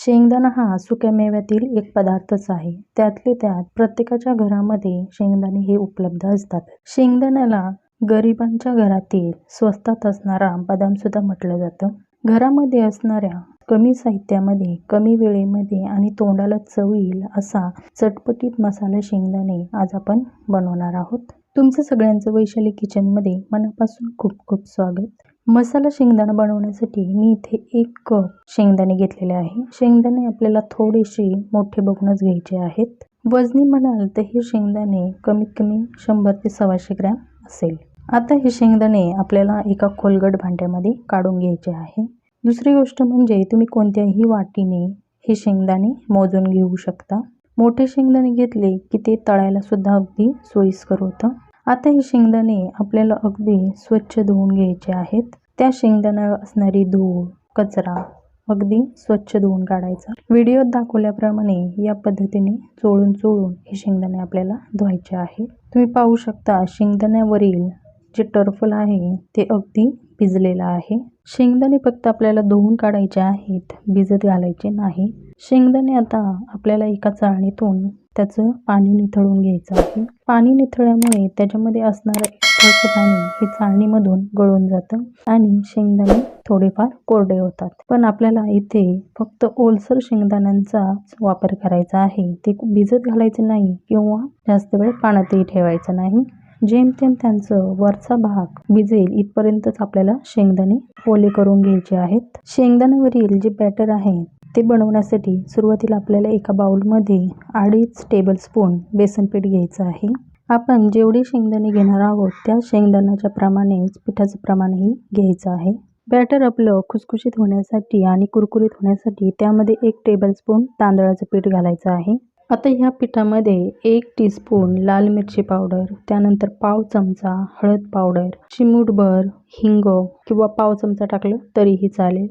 शेंगदाणा हा सुक्या मेव्यातील एक पदार्थच आहे. त्यातले त्यात प्रत्येकाच्या घरामध्ये शेंगदाणे हे उपलब्ध असतात. शेंगदाण्याला गरिबांच्या घरातील स्वस्तात असणारा बदाम सुद्धा म्हटलं जातं. घरामध्ये असणाऱ्या कमी साहित्यामध्ये कमी वेळेमध्ये आणि तोंडाला चव येईल असा चटपटीत मसाला शेंगदाणे आज आपण बनवणार आहोत. तुमचं सगळ्यांचं वैशाली किचनमध्ये मनापासून खूप खूप स्वागत. मसाला शेंगदाणा बनवण्यासाठी मी इथे एक कप शेंगदाणे घेतलेले आहे. शेंगदाणे आपल्याला थोडेसे मोठे बघूनच घ्यायचे आहेत. वजनी म्हणाल तर हे शेंगदाणे कमीत कमी शंभर ते सव्वाशे ग्रॅम असेल. आता हे शेंगदाणे आपल्याला एका खोलगट भांड्यामध्ये काढून घ्यायचे आहे. दुसरी गोष्ट म्हणजे तुम्ही कोणत्याही वाटीने हे शेंगदाणे मोजून घेऊ शकता. मोठे शेंगदाणे घेतले की ते तळायला सुद्धा अगदी सोयीस्कर होतं. आता हे शेंगदाणे आपल्याला अगदी स्वच्छ धुवून घ्यायचे आहेत. त्या शेंगदाण्यावर असणारी धूळ कचरा अगदी स्वच्छ धुवून काढायचा. व्हिडिओत दाखवल्याप्रमाणे या पद्धतीने चोळून चोळून हे शेंगदाणे आपल्याला धुवायचे आहे तुम्ही पाहू शकता शेंगदाण्यावरील जे टर्फल आहे ते अगदी भिजलेलं आहे. शेंगदाणे फक्त आपल्याला धुवून काढायचे आहेत भिजत घालायचे नाही. शेंगदाणे आता आपल्याला एका चाळणीतून त्याचं पाणी निथळून घ्यायचं आहे. पाणी निथळल्यामुळे त्याच्यामध्ये असणारं पाणी हे चाळणीमधून गळून जातं आणि शेंगदाणे थोडेफार कोरडे होतात. पण आपल्याला इथे फक्त ओलसर शेंगदाण्यांचाच वापर करायचा आहे. ते भिजत घालायचं नाही किंवा जास्त वेळ पाण्यातही ठेवायचं नाही. जेमतेम त्यांचं वरचा भाग भिजेल इथपर्यंतच आपल्याला शेंगदाणे ओले करून घ्यायचे आहेत. शेंगदाण्यावरील जे बॅटर आहे ते बनवण्यासाठी सुरुवातीला आपल्याला एका बाउलमध्ये अडीच टेबलस्पून बेसन पीठ घ्यायचं आहे. आपण जेवढे शेंगदाणे घेणार आहोत त्या शेंगदाण्याच्या प्रमाणेच पिठाचं प्रमाणही घ्यायचं आहे. बॅटर आपलं खुसखुशीत होण्यासाठी आणि कुरकुरीत होण्यासाठी त्यामध्ये एक टेबलस्पून तांदळाचं पीठ घालायचं आहे. आता ह्या पिठामध्ये एक टीस्पून लाल मिरची पावडर त्यानंतर पाव चमचा हळद पावडर चिमूटभर हिंग किंवा पाव चमचा टाकलं तरीही चालेल.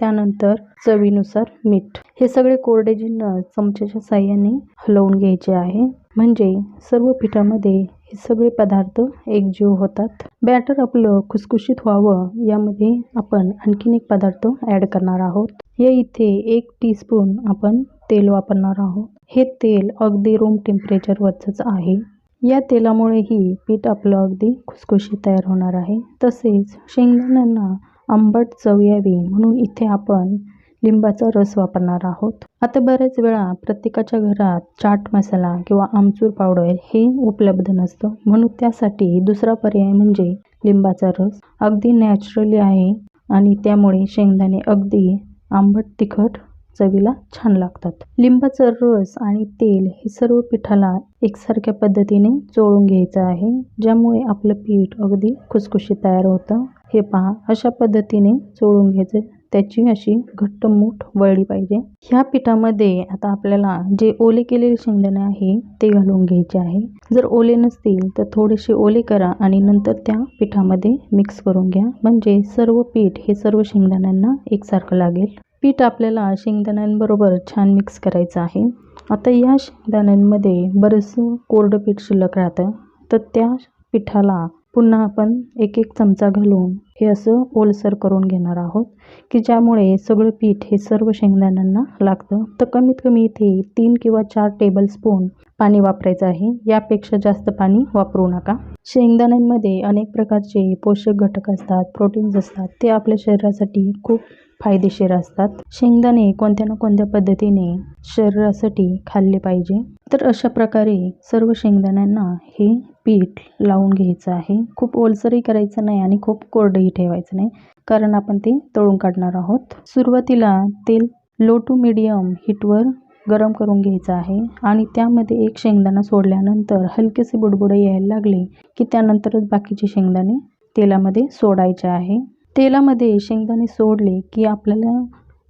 त्यानंतर चवीनुसार मीठ. हे सगळे कोरडे जिन्नस चमच्याच्या साह्याने हलवून घ्यायचे आहे. म्हणजे सर्व पिठामध्ये हे सगळे पदार्थ एकजीव होतात. बॅटर आपलं खुसखुशीत व्हावं यामध्ये आपण आणखीन एक पदार्थ ॲड करणार आहोत. या इथे एक टीस्पून आपण तेल वापरणार आहोत. हे तेल अगदी रूम टेम्परेचरवरचंच आहे. या तेलामुळेही पीठ आपलं अगदी खुसखुशीत तयार होणार आहे. तसेच शेंगदाण्यांना आंबट चव यावी म्हणून इथे आपण लिंबाचा रस वापरणार आहोत. आता बऱ्याच वेळा प्रत्येकाच्या घरात चाट मसाला किंवा आमचूर पावडर हे उपलब्ध नसतं. म्हणून त्यासाठी दुसरा पर्याय म्हणजे लिंबाचा रस. अगदी नॅचरली आहे आणि त्यामुळे शेंगदाणे अगदी आंबट तिखट चवीला छान लागतात. लिंबाचा रस आणि तेल हे सर्व पिठाला एकसारख्या पद्धतीने चोळून घ्यायचं आहे ज्यामुळे आपलं पीठ अगदी खुसखुशीत तयार होतं. हे पहा अशा पद्धतीने चोळून घ्यायचं. त्याची अशी घट्ट मूठ वळली पाहिजे. ह्या पिठामध्ये आता आपल्याला जे ओले केलेले शेंगदाणे आहे ते घालून घ्यायचे आहे. जर ओले नसतील तर थोडेसे ओले करा आणि नंतर त्या पिठामध्ये मिक्स करून घ्या. म्हणजे सर्व पीठ हे सर्व शेंगदाण्यांना एकसारखं लागेल. पीठ आपल्याला शेंगदाण्यांबरोबर छान मिक्स करायचं आहे. आता या शेंगदाण्यांमध्ये बरंचसं कोरडं पीठ शिल्लक राहतं. तर त्या पिठाला पुन्हा आपण एक एक चमचा घालून हे असं ओलसर करून घेणार आहोत की ज्यामुळे सगळं पीठ हे सर्व शेंगदाण्यांना लागतं. तर कमीत कमी इथे तीन किंवा चार टेबलस्पून पाणी वापरायचं आहे. यापेक्षा जास्त पाणी वापरू नका. शेंगदाण्यांमध्ये अनेक प्रकारचे पोषक घटक असतात प्रोटीन्स असतात. ते आपल्या शरीरासाठी खूप फायदेशीर असतात. शेंगदाणे कोणत्या ना कोणत्या पद्धतीने शरीरासाठी खाल्ले पाहिजे. तर अशा प्रकारे सर्व शेंगदाण्यांना हे पीठ लावून घ्यायचं आहे. खूप ओलसरही करायचं नाही आणि खूप कोरडंही ठेवायचं नाही कारण आपण ते तळून काढणार आहोत. सुरुवातीला तेल लो टू मिडियम हीटवर गरम करून घ्यायचं आहे आणि त्यामध्ये एक शेंगदाणा सोडल्यानंतर हलकेसे बुडबुडे यायला लागले की त्यानंतरच बाकीचे शेंगदाणे तेलामध्ये सोडायचे आहे. तेलामध्ये शेंगदाणे सोडले की आपल्याला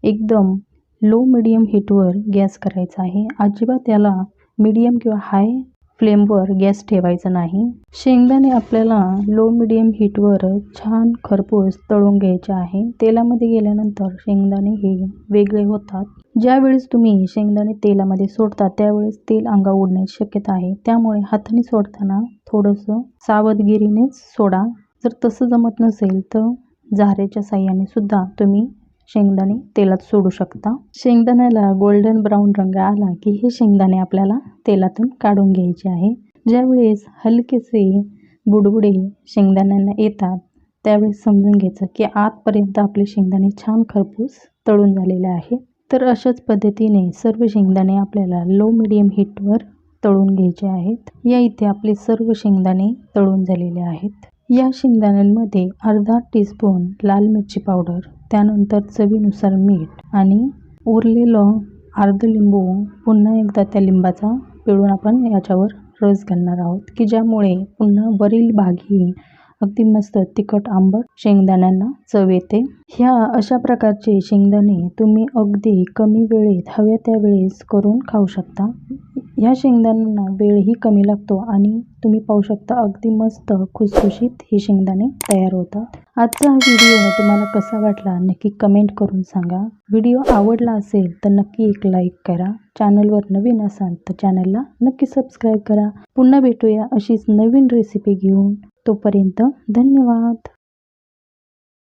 एकदम लो मिडियम हीटवर गॅस करायचा आहे. अजिबात याला मीडियम किंवा हाय फ्लेमवर गॅस ठेवायचा नाही. शेंगदाणे आपल्याला लो मिडियम हीटवर छान खरपूस तळून घ्यायचे आहे. तेलामध्ये गेल्यानंतर शेंगदाणे हे वेगळे होतात. ज्यावेळेस तुम्ही शेंगदाणे तेलामध्ये सोडता त्यावेळेस तेल अंगा उडण्याची शक्यता आहे. त्यामुळे हाताने सोडताना थोडंसं सावधगिरीनेच सोडा. जर तसं जमत नसेल तर झारेच्या साह्याने सुद्धा तुम्ही शेंगदाणे तेलात सोडू शकता. शेंगदाण्याला गोल्डन ब्राऊन रंग आला की हे शेंगदाणे आपल्याला तेलातून काढून घ्यायचे आहे. ज्यावेळेस हलकेसे बुडबुडे शेंगदाण्यांना येतात त्यावेळेस समजून घ्यायचं की आतपर्यंत आपले शेंगदाणे छान खरपूस तळून झालेले आहे. तर अशाच पद्धतीने सर्व शेंगदाणे आपल्याला लो मिडियम हीटवर तळून घ्यायचे आहेत. या इथे आपले सर्व शेंगदाणे तळून झालेले आहेत. या शेंगदाण्यांमध्ये अर्धा टीस्पून लाल मिरची पावडर त्यानंतर चवीनुसार मीठ आणि उरलेलं अर्ध लिंबू पुन्हा एकदा त्या लिंबाचा पिळून आपण याच्यावर रस घालणार आहोत की ज्यामुळे पुन्हा वरील भागी अगदी मस्त तिखट आंबट शेंगदाण्यांना चव येते. ह्या अशा प्रकारचे शेंगदाणे तुम्ही अगदी कमी वेळेत हव्या त्या वेळेस करून खाऊ शकता. ह्या शेंगदाण्यांना वेळही कमी लागतो आणि तुम्ही पाहू शकता अगदी मस्त खुसखुशीत हे शेंगदाणे तयार होतात. आजचा हा व्हिडिओ तुम्हाला कसा वाटला नक्की कमेंट करून सांगा. व्हिडिओ आवडला असेल तर नक्की एक लाईक करा. चॅनलवर नवीन असाल तर चॅनलला नक्की सबस्क्राईब करा. पुन्हा भेटूया अशीच नवीन रेसिपी घेऊन. तोपर्यंत धन्यवाद.